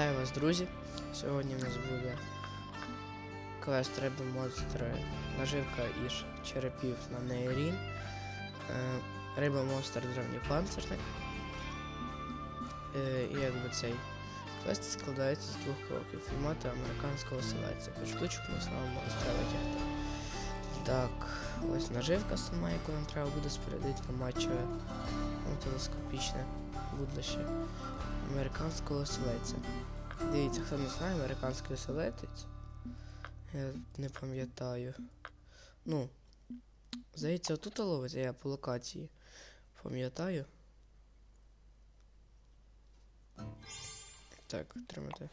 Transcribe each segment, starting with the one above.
Вітаю вас, друзі! Сьогодні в нас буде квест Риби монстри наживка із черепів на Нейрін. Е, Риба монстр древній панцирник. Е, і якби цей квест складається з двох кроків. Фільмати американського селеця. По на самому монстра витягти. Так, ось наживка сама, яку нам треба буде спорядити ну, телескопічне будлище американського оселедця. Дивіться, хто не знає, американський оселедець. Я не пам'ятаю. Ну, здається, отут ловиться я по локації. Пам'ятаю. Так, тримайте.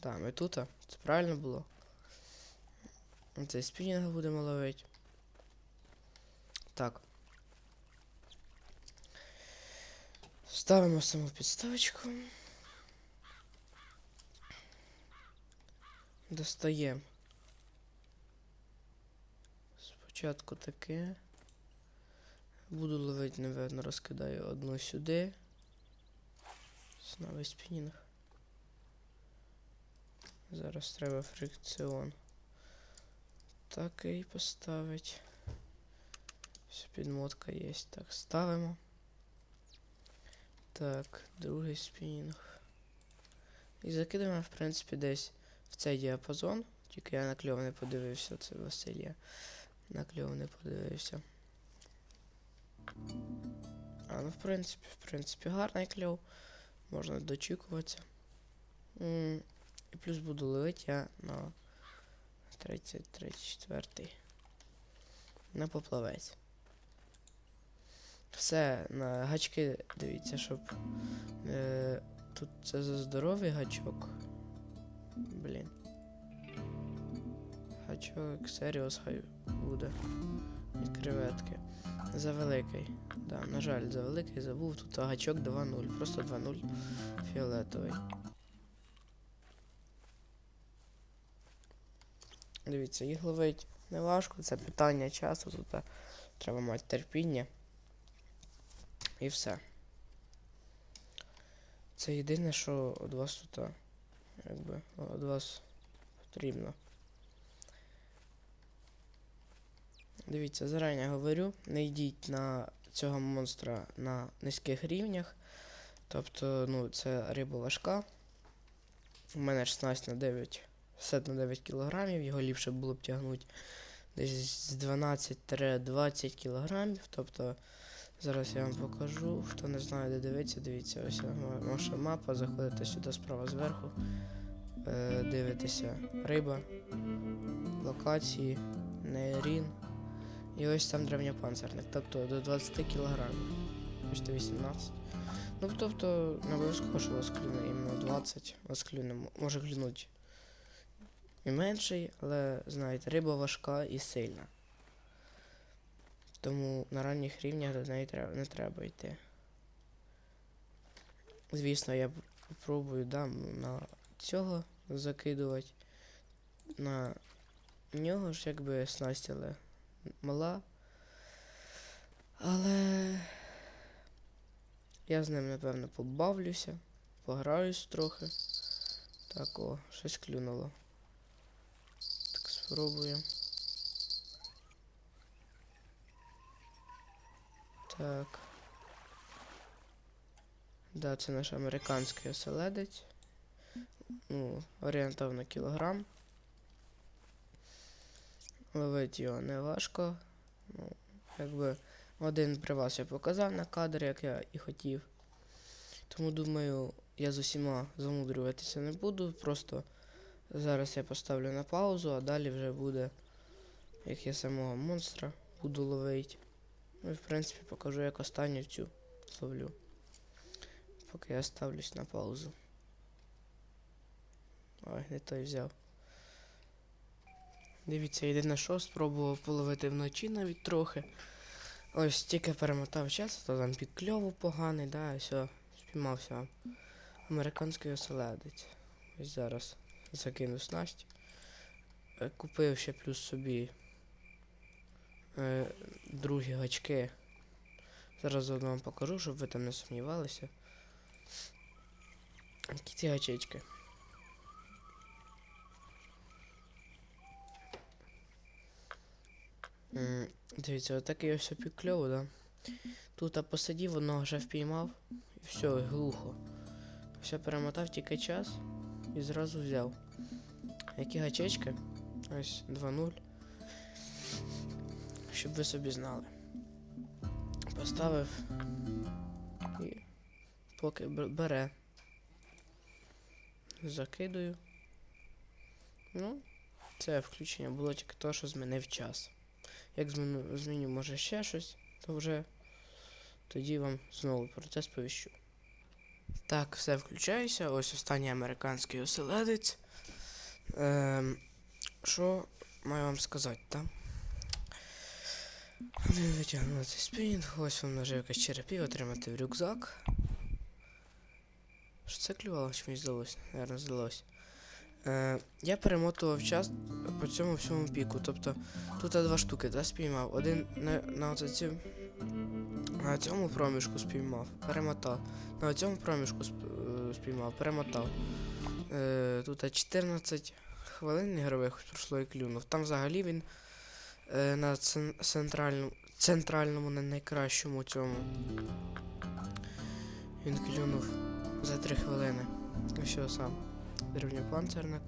Так, ми тут. Це правильно було. Цей спінінг будемо ловити. Так. Ставимо саму підставочку. Достаємо. Спочатку таке. Буду ловити, напевно, розкидаю одну сюди. Новий спінінг. Зараз треба фрикціон. Такий поставить. Все, підмотка є. Так, ставимо. Так, другий спінінг. І закидаємо, в принципі, десь цей діапазон. Тільки я на кльов не подивився, це Василія. На кльов не подивився. А, ну в принципі, в принципі, гарний кльов. Можна дочікуватися. І плюс буду ловити я на 33-4. На поплавець. Все, на гачки дивіться, щоб. Е, тут це за здоровий гачок. Блін. Гачок Серіус хай буде. І креветки. За великий. Да, на жаль, за великий забув. Тут гачок 2-0. Просто 2-0 фіолетовий. Дивіться, їх ловить не важко, це питання часу, тут треба мати терпіння. І все. Це єдине, що від вас тут, а, якби, від вас потрібно. Дивіться, зарані говорю, не йдіть на цього монстра на низьких рівнях. Тобто, ну, це риба важка. У мене 16 на 9, 50 на 9 кілограмів, його ліпше було б тягнути десь з 12-20 кілограмів. Тобто, зараз я вам покажу. Хто не знає, де дивиться, дивіться, ось наша мапа, заходите сюди справа зверху, е, дивитеся риба, локації, нейрін. І ось там древньопанцирник, тобто до 20 кілограмів. Бачите, 18. Ну, тобто, не обов'язково, що вас клюне іменно 20, вас клюне, може клюнуть і менший, але знаєте, риба важка і сильна. Тому на ранніх рівнях до неї не треба йти. Звісно, я спробую дам на цього закидувати. На нього ж якби снасть, але мала. Але я з ним, напевно, побавлюся, пограюсь трохи. Так, о, щось клюнуло. Так, спробую. Так. Да, це наш американський оселедець. Ну, орієнтовно кілограм. Ловить його не важко. Ну, якби один при вас я показав на кадрі, як я і хотів. Тому думаю, я з усіма замудрюватися не буду. Просто зараз я поставлю на паузу, а далі вже буде, як я самого монстра буду ловити. Ну і в принципі покажу, як останню цю ловлю. Поки я ставлюсь на паузу. Ой, не той взяв. Дивіться, єдине що, спробував половити вночі навіть трохи. Ось тільки перемотав час, то там під кльову поганий, да, і все, спіймався. Американський оселедець. Ось зараз закину снасть. Е, Купив ще плюс собі Е, другі гачки. Зараз одну вам покажу, щоб ви там не сумнівалися. Які ці гачечки. Дивіться, отак я ось опікльову, да? Тут а посадів, одного вже впіймав і все, глухо. Все перемотав тільки час і зразу взяв. Які гачечки? Ось 2-0. Щоб ви собі знали. Поставив і поки бере. Закидую. Ну, це включення було тільки то, що змінив час. Як зміню, зміню може ще щось, то вже тоді вам знову про це сповіщу. Так, все включаюся. Ось останній американський оселедець. Ем, що маю вам сказати, так? Один витягнути спінг, ось вам наживка з черепів, отримати в рюкзак. Що це клювало, чи мені здалося? Наверно, здалося. Е, я перемотував час по цьому всьому піку. Тобто тут два штуки, да, спіймав. Один на, на, оце на цьому проміжку спіймав, перемотав. На цьому проміжку е, спіймав, перемотав. Е, тут 14 хвилин ігрових пройшло і клюнув. Там взагалі він на центральному, центральному, не найкращому цьому. Він клюнув за 3 хвилини. Все сам. Древньопанцерник.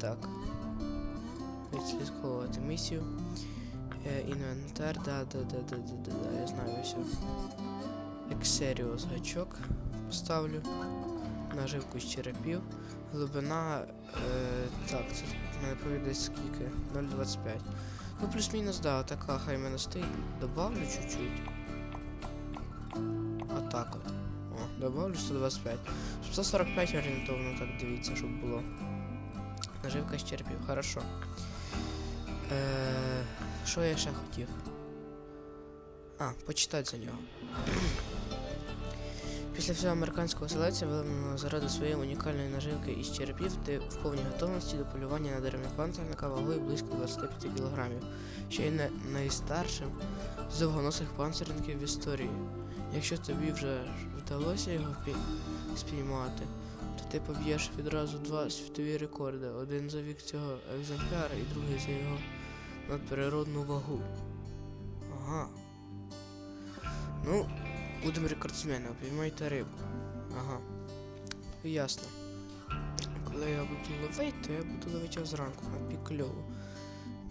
Так. Відслідковувати місію. Е, інвентар, да, да, да, да, да, да, да, я знаю все. Ексеріус гачок поставлю. Наживку з черепів. Глибина. Е, так, це мене повідає скільки? 0,25. Ну, плюс-мінус, да, така хай мене стоїть. Добавлю чуть-чуть. А так от. О, добавлю 125. 145 орієнтовно, так дивіться, щоб було. Наживка з черпів, хорошо. Е, -е, я ще хотів? А, почитати за нього. Після всього американського селеця виявлено заради своєї унікальної наживки із черепів, ти в повній готовності до полювання на дерев'япанцерника вагою близько 25 кг, що є не найстаршим з довгоносих панцерників в історії. Якщо тобі вже вдалося його спіймати, то ти поб'єш відразу два світові рекорди: один за вік цього екземпляра і другий за його надприродну вагу. Ага. Ну, будемо рекордсмени, обіймайте рибу. Ага. Ясно. Коли я буду ловити, то я буду ловити його зранку на пік кльову.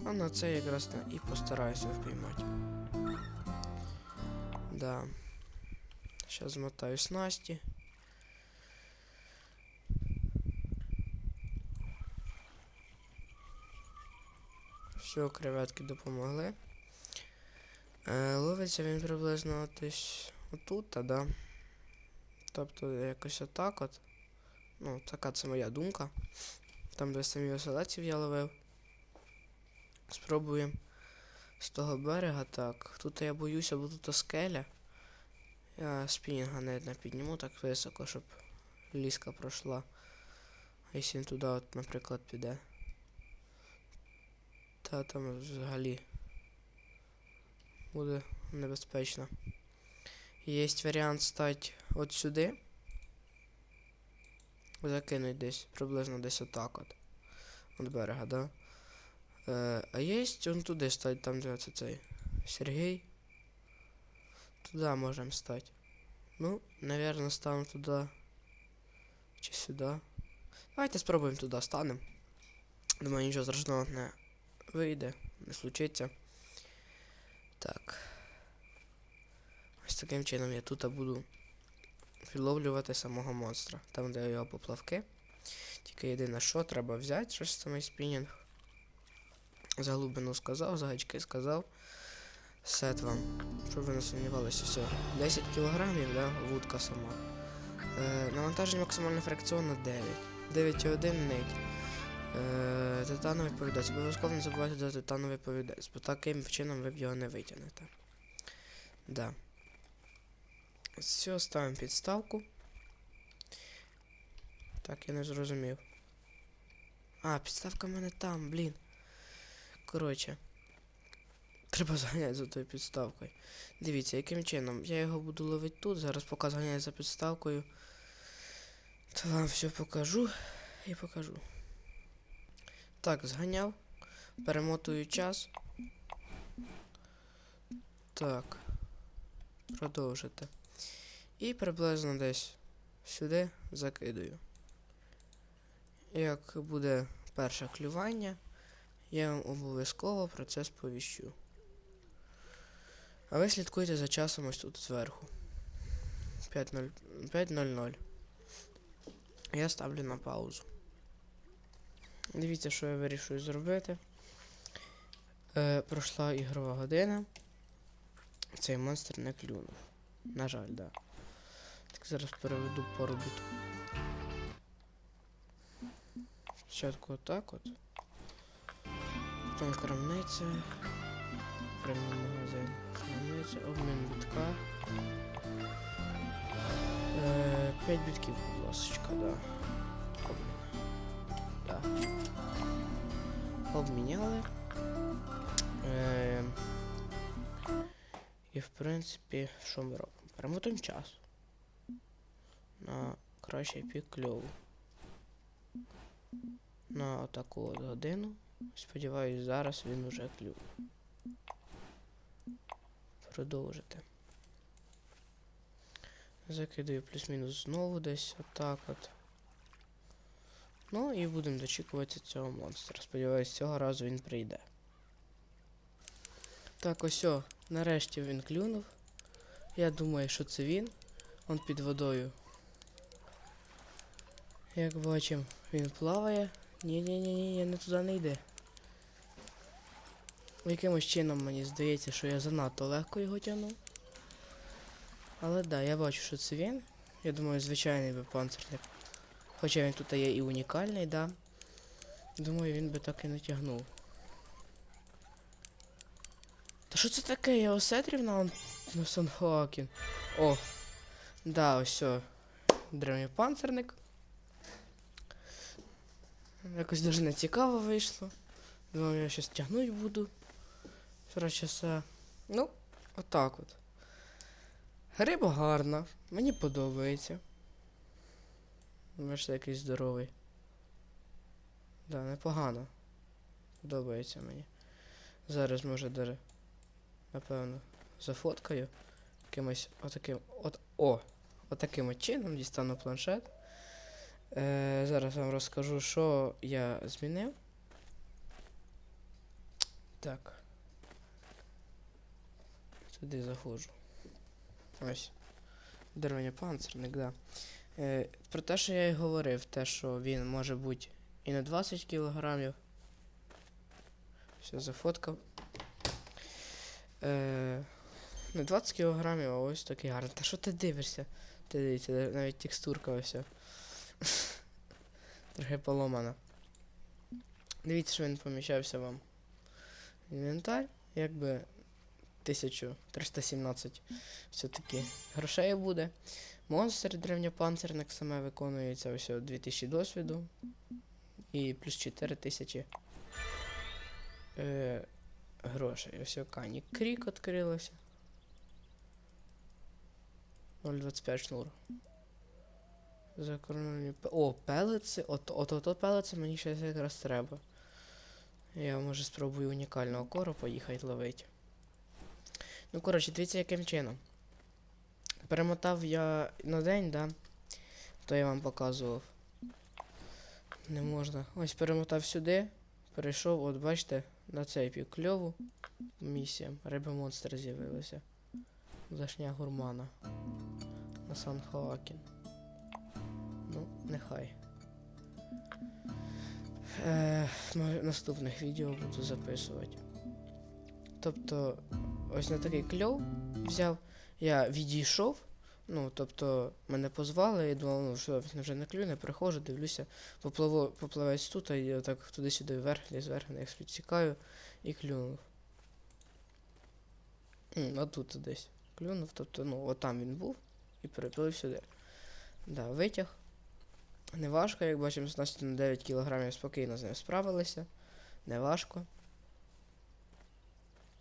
А на це якраз і постараюся впіймати. Да. Сейчас змотаю снасті. Все, креветки допомогли. Е, ловиться він приблизно десь отут, та да. Тобто якось отак от. Ну, така це моя думка. Там, де самі оселеців я ловив. Спробуємо з того берега так. Тут я боюся, бо тут скеля. Я спінінга навіть не підніму так високо, щоб ліска пройшла. А якщо він туди, от, наприклад, піде. Та там взагалі буде небезпечно. Є варіант стати от сюди. Закинуть десь, приблизно десь отак от. От берега, да? Е, а є он туди стати, там де цей Сергій. Туда можем стать. Ну, наверное, станем туда. Чи сюда. Давайте спробуємо туди станемо. Думаю, нічого страшного не вийде, не случиться. Так. Таким чином я тут буду відловлювати самого монстра. Там, де його поплавки. Тільки єдине, що треба взяти, щось самий спінінг. За глибину сказав, за гачки сказав. Сет вам, щоб ви не сумнівалися, все. 10 кілограмів, да, вудка сама. Е, навантаження максимально фракціонно 9. 9,1 нить. Е, титановий повідець. Обов'язково не забувайте за титановий повідець, бо таким чином ви б його не витягнете. Да. Все, ставимо підставку. Так, я не зрозумів. А, підставка в мене там, блін. Коротше. Треба зганяти за тою підставкою. Дивіться, яким чином. Я його буду ловити тут, зараз поки зганяю за підставкою. То вам все покажу і покажу. Так, зганяв. Перемотую час. Так. Продовжити. І приблизно десь сюди закидаю. Як буде перше клювання, я вам обов'язково про це сповіщу. А ви слідкуйте за часом ось тут зверху. 5.00. Я ставлю на паузу. Дивіться, що я вирішую зробити. Е, пройшла ігрова година. Цей монстр не клюнув. На жаль, да. Так зараз переведу поробітку. Спочатку отак от. Потім крамниця. Прямий магазин. Крамниця, обмін бітка. Е, 5 бітків, будь ласочка, да. Обмін. Да. Обміняли. Е, і в принципі, що ми робимо? Перемотуємо час. На кращий пік кльову. На отаку от годину. Сподіваюсь, зараз він уже клюв. Продовжити. Закидаю плюс-мінус знову десь отак от. Ну і будемо дочікувати цього монстра. Сподіваюсь, цього разу він прийде. Так, ось о, нарешті він клюнув. Я думаю, що це він. Он під водою. Як бачимо, він плаває. Ні-ні-ні, ні, не туди не йде. Якимось чином мені здається, що я занадто легко його тягнув. Але да, я бачу, що це він. Я думаю, звичайний би панцирник. Хоча він тут є і унікальний, да. Думаю, він би так і не тягнув. Та що це таке? Я осетрів на, на Санхоакін. О! Да, ось. Древній панцирник. Якось дуже не цікаво вийшло. Думаю, я щось тягнуть буду. Півтора часа. Ну, отак от. Риба гарна, мені подобається. Бачите, якийсь здоровий. Да, непогано. Подобається мені. Зараз може даже, напевно, зафоткаю. Якимось отаким. От, о! Отаким от чином дістану планшет. Е, зараз вам розкажу, що я змінив. Так. Сюди заходжу. Ось. Деревня панцирник, да. Е, про те, що я і говорив, те, що він може бути і на 20 кілограмів. Все, зафоткав. Е, не 20 кілограмів, а ось такий гарний. Та що ти дивишся? Ти дивіться, навіть текстурка ось. Трохи поломана. Дивіться, що він поміщався вам. Інвентар, якби 1317 все-таки грошей буде. Монстр древньопанцирник саме виконується ось 2000 досвіду. І плюс 4000 е, грошей. Ось Кані Крік відкрилося. 0,25 шнур. Закорнені. О, пелеці. От, от, от, от пелеці мені ще якраз треба. Я може спробую унікального кору поїхати ловити. Ну, коротше, дивіться, яким чином. Перемотав я на день, да? То я вам показував. Не можна. Ось перемотав сюди. Перейшов, от бачите, на цей пік кльову. Місія. Риби монстр з'явилися. Зашня гурмана. На Сан Хоакін. Нехай. Е, наступних відео буду записувати. Тобто, ось на такий кльов взяв. Я відійшов. Ну, тобто, мене позвали і думав, ну, що вже не клюне, приходжу, дивлюся, попливу, попливець тут, і я так туди-сюди вверх, десь вверх, як підсікаю і клюнув. А тут десь клюнув, тобто, ну, отам він був і переплив сюди. Да, витяг. Не важко, як бачимо, 16 на 9 кг спокійно з ним справилися. Не важко.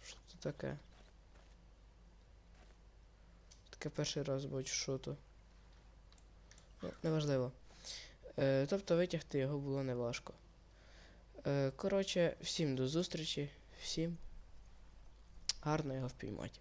Що це таке? Таке перший раз бачу, то. Ну, неважливо. Е, тобто витягти його було неважко. Е, коротше, всім до зустрічі, всім гарно його впіймати.